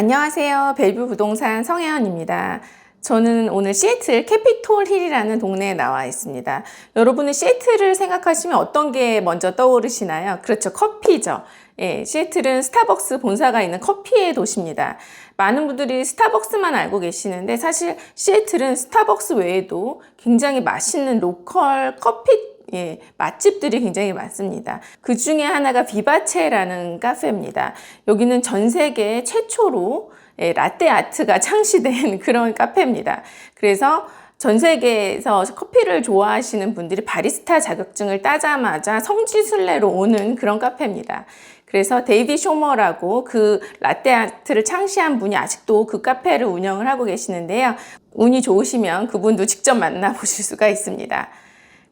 안녕하세요. 벨뷰 부동산 성혜연입니다. 저는 오늘 시애틀 캐피톨 힐이라는 동네에 나와 있습니다. 여러분은 시애틀을 생각하시면 어떤 게 먼저 떠오르시나요? 그렇죠. 커피죠. 예, 시애틀은 스타벅스 본사가 있는 커피의 도시입니다. 많은 분들이 스타벅스만 알고 계시는데 사실 시애틀은 스타벅스 외에도 굉장히 맛있는 로컬 커피 예, 맛집들이 굉장히 많습니다. 그 중에 하나가 비바체라는 카페입니다. 여기는 전 세계 최초로 예, 라떼 아트가 창시된 그런 카페입니다. 그래서 전 세계에서 커피를 좋아하시는 분들이 바리스타 자격증을 따자마자 성지순례로 오는 그런 카페입니다. 그래서 데이비 쇼머라고 그 라떼 아트를 창시한 분이 아직도 그 카페를 운영을 하고 계시는데요. 운이 좋으시면 그분도 직접 만나보실 수가 있습니다.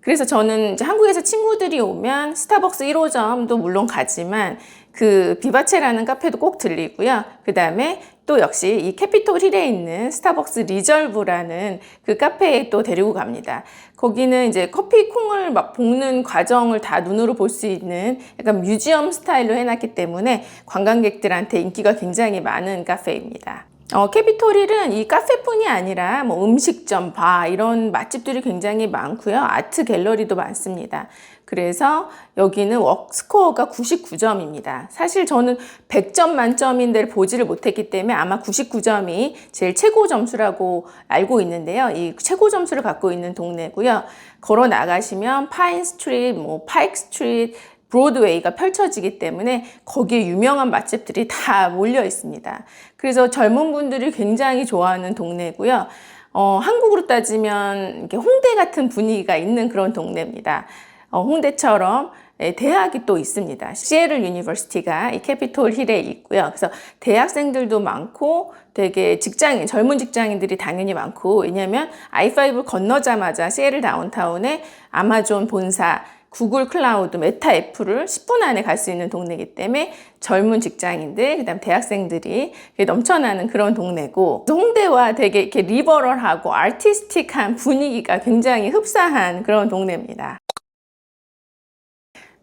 그래서 저는 이제 한국에서 친구들이 오면 스타벅스 1호점도 물론 가지만 그 비바체라는 카페도 꼭 들리고요. 그 다음에 또 역시 이 캐피톨 힐에 있는 스타벅스 리절브라는 그 카페에 또 데리고 갑니다. 거기는 이제 커피 콩을 막 볶는 과정을 다 눈으로 볼 수 있는 약간 뮤지엄 스타일로 해놨기 때문에 관광객들한테 인기가 굉장히 많은 카페입니다. 어, 캐피톨힐은 이 카페뿐이 아니라 뭐 음식점, 바 이런 맛집들이 굉장히 많고요. 아트 갤러리도 많습니다. 그래서 여기는 웍스코어가 99점입니다. 사실 저는 100점 만점인데 보지를 못했기 때문에 아마 99점이 제일 최고 점수라고 알고 있는데요. 이 최고 점수를 갖고 있는 동네고요. 걸어 나가시면 파인 스트리트, 뭐 파이크 스트리트, 브로드웨이가 펼쳐지기 때문에 거기에 유명한 맛집들이 다 몰려 있습니다. 그래서 젊은 분들이 굉장히 좋아하는 동네고요. 어, 한국으로 따지면 이렇게 홍대 같은 분위기가 있는 그런 동네입니다. 어, 홍대처럼 예, 대학이 또 있습니다. 시에를 유니버시티가 이 캐피톨 힐에 있고요. 그래서 대학생들도 많고 되게 직장인, 젊은 직장인들이 당연히 많고 왜냐하면 I5 건너자마자 시에를 다운타운에 아마존 본사, 구글 클라우드, 메타 애플을 10분 안에 갈 수 있는 동네이기 때문에 젊은 직장인들, 그다음 대학생들이 넘쳐나는 그런 동네고 홍대와 되게 이렇게 리버럴하고 아티스틱한 분위기가 굉장히 흡사한 그런 동네입니다.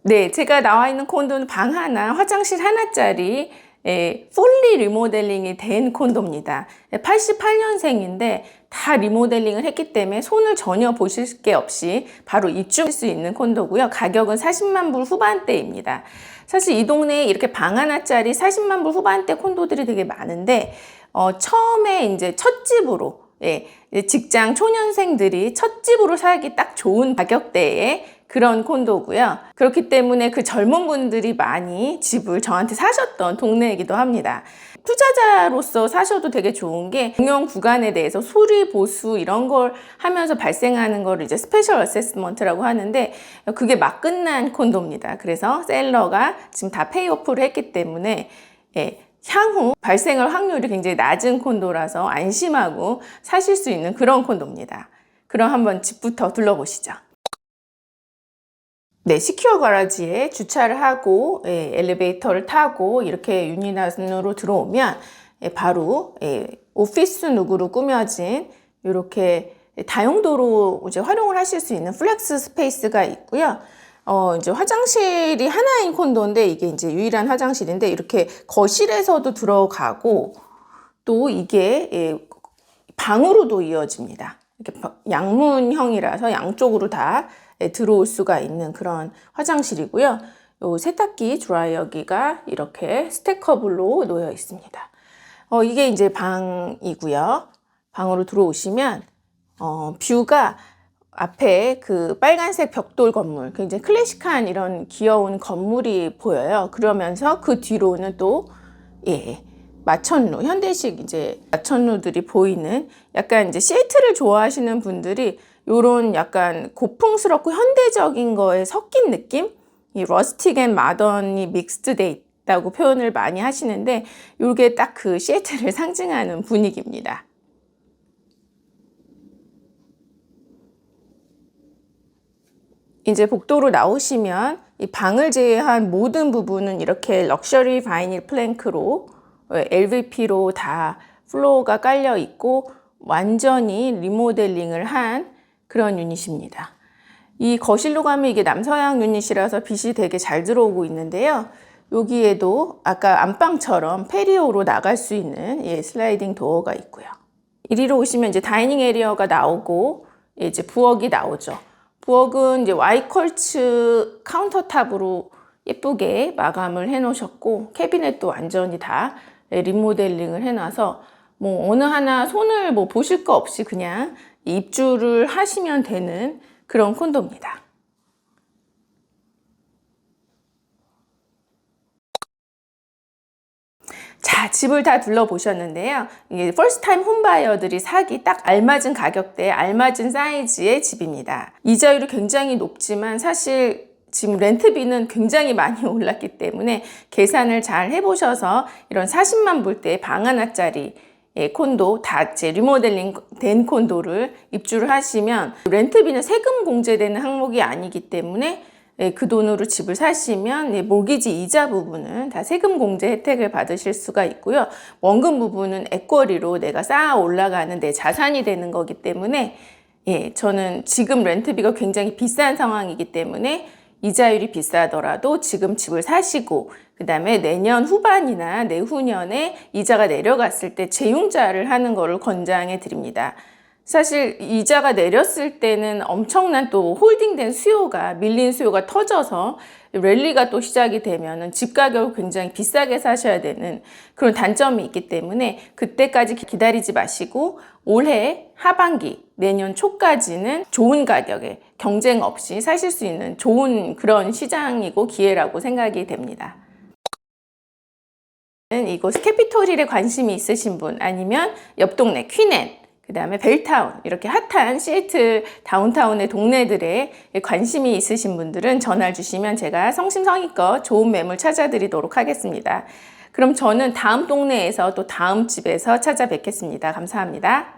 네, 제가 나와 있는 콘도는 방 하나, 화장실 하나짜리 예, 풀리 리모델링이 된 콘도입니다. 88년생인데 다 리모델링을 했기 때문에 손을 전혀 보실 게 없이 바로 입주할 수 있는 콘도고요. 가격은 40만 불 후반대입니다. 사실 이 동네에 이렇게 방 하나짜리 40만 불 후반대 콘도들이 되게 많은데 어, 처음에 이제 첫 집으로 예, 직장 초년생들이 첫 집으로 살기 딱 좋은 가격대에 그런 콘도고요. 그렇기 때문에 그 젊은 분들이 많이 집을 저한테 사셨던 동네이기도 합니다. 투자자로서 사셔도 되게 좋은 게 공용 구간에 대해서 수리 보수 이런 걸 하면서 발생하는 걸 이제 스페셜 어세스먼트라고 하는데 그게 막 끝난 콘도입니다. 그래서 셀러가 지금 다 페이오프를 했기 때문에 예, 향후 발생할 확률이 굉장히 낮은 콘도라서 안심하고 사실 수 있는 그런 콘도입니다. 그럼 한번 집부터 둘러보시죠. 네, 시큐어 가라지에 주차를 하고 예, 엘리베이터를 타고 이렇게 유니난으로 들어오면 예, 바로 예, 오피스 룩으로 꾸며진 이렇게 다용도로 이제 활용을 하실 수 있는 플렉스 스페이스가 있고요. 어, 이제 화장실이 하나인 콘도인데 이게 이제 유일한 화장실인데 이렇게 거실에서도 들어가고 또 이게 예, 방으로도 이어집니다. 이렇게 양문형이라서 양쪽으로 다 예, 들어올 수가 있는 그런 화장실이고요. 요 세탁기 드라이어기가 이렇게 스테커블로 놓여 있습니다. 어, 이게 이제 방이고요. 방으로 들어오시면 어, 뷰가 앞에 그 빨간색 벽돌 건물, 굉장히 클래식한 이런 귀여운 건물이 보여요. 그러면서 그 뒤로는 또, 예, 마천루, 현대식 이제 마천루들이 보이는 약간 이제 시애틀을 좋아하시는 분들이 요런 약간 고풍스럽고 현대적인 거에 섞인 느낌? 이 러스틱 앤 마던이 믹스드 돼 있다고 표현을 많이 하시는데 요게 딱 그 시애틀을 상징하는 분위기입니다. 이제 복도로 나오시면 이 방을 제외한 모든 부분은 이렇게 럭셔리 바이닐 플랭크로 LVP로 다 플로어가 깔려 있고 완전히 리모델링을 한 그런 유닛입니다. 이 거실로 가면 이게 남서양 유닛이라서 빛이 되게 잘 들어오고 있는데요. 여기에도 아까 안방처럼 페리오로 나갈 수 있는 예, 슬라이딩 도어가 있고요. 이리로 오시면 이제 다이닝 에리어가 나오고 예, 이제 부엌이 나오죠. 부엌은 이제 와이컬츠 카운터탑으로 예쁘게 마감을 해 놓으셨고 캐비넷도 완전히 다 예, 리모델링을 해 놔서 뭐 어느 하나 손을 뭐 보실 거 없이 그냥 입주를 하시면 되는 그런 콘도입니다. 자, 집을 다 둘러보셨는데요. 이게 퍼스트 타임 홈바이어들이 사기 딱 알맞은 가격대에 알맞은 사이즈의 집입니다. 이자율이 굉장히 높지만 사실 지금 렌트비는 굉장히 많이 올랐기 때문에 계산을 잘 해보셔서 이런 40만 불대의 방 하나짜리 예, 콘도 다 이제 리모델링 된 콘도를 입주를 하시면 렌트비는 세금 공제되는 항목이 아니기 때문에 예, 그 돈으로 집을 사시면 예, 모기지 이자 부분은 다 세금 공제 혜택을 받으실 수가 있고요. 원금 부분은 액거리로 내가 쌓아 올라가는 내 자산이 되는 거기 때문에 예, 저는 지금 렌트비가 굉장히 비싼 상황이기 때문에 이자율이 비싸더라도 지금 집을 사시고 그 다음에 내년 후반이나 내후년에 이자가 내려갔을 때 재융자를 하는 거를 권장해 드립니다. 사실 이자가 내렸을 때는 엄청난 또 홀딩된 수요가 밀린 수요가 터져서 랠리가 또 시작이 되면은 집 가격을 굉장히 비싸게 사셔야 되는 그런 단점이 있기 때문에 그때까지 기다리지 마시고 올해 하반기 내년 초까지는 좋은 가격에 경쟁 없이 사실 수 있는 좋은 그런 시장이고 기회라고 생각이 됩니다. 이곳 캐피톨힐에 관심이 있으신 분 아니면 옆 동네 퀸앤 그 다음에 벨타운 이렇게 핫한 시애틀 다운타운의 동네들에 관심이 있으신 분들은 전화를 주시면 제가 성심성의껏 좋은 매물 찾아드리도록 하겠습니다. 그럼 저는 다음 동네에서 또 다음 집에서 찾아뵙겠습니다. 감사합니다.